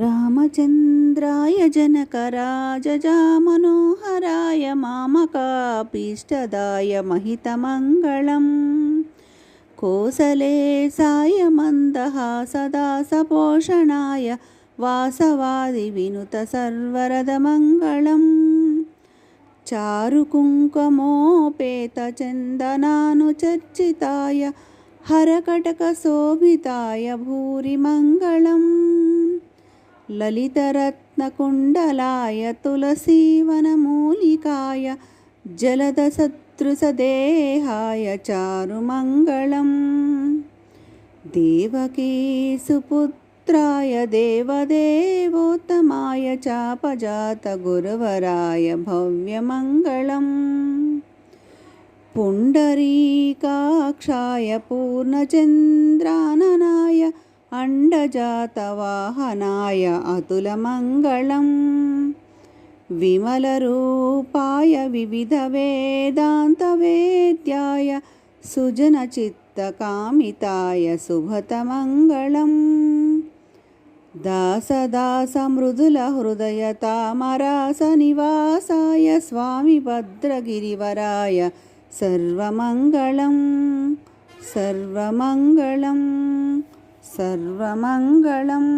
रामचन्द्राय जनकराजजामनोहराय मामकापीष्टदाय महितमङ्गलम् Kosle Sai मन्दहासदा सपोषणाय वासवादिविनुतसर्वरदमङ्गलम् चारुकुङ्कुमोपेतचन्दनानुचर्चिताय हरकटकशोभिताय भूरिमङ्गलम् ललितरत्नकुण्डलाय तुलसीवनमूलिकाय जलदशत्रुसदेहाय चारुमङ्गलम्। देवकीसुपुत्राय देवदेवोत्तमाय चापजातगुरुवराय भव्यमङ्गलम्। पुण्डरीकाक्षाय पूर्णचन्द्राननाय अण्डजातवाहनाय अतुलमङ्गलम् विमलरूपाय विविधवेदान्तवेद्याय सुजनचित्तकामिताय शुभतमङ्गलम् दासदासमृदुलहृदयतामरासनिवासाय स्वामिभद्रगिरिवराय सर्वमङ्गलं सर्वमङ्गलं सर्वमङ्गलम्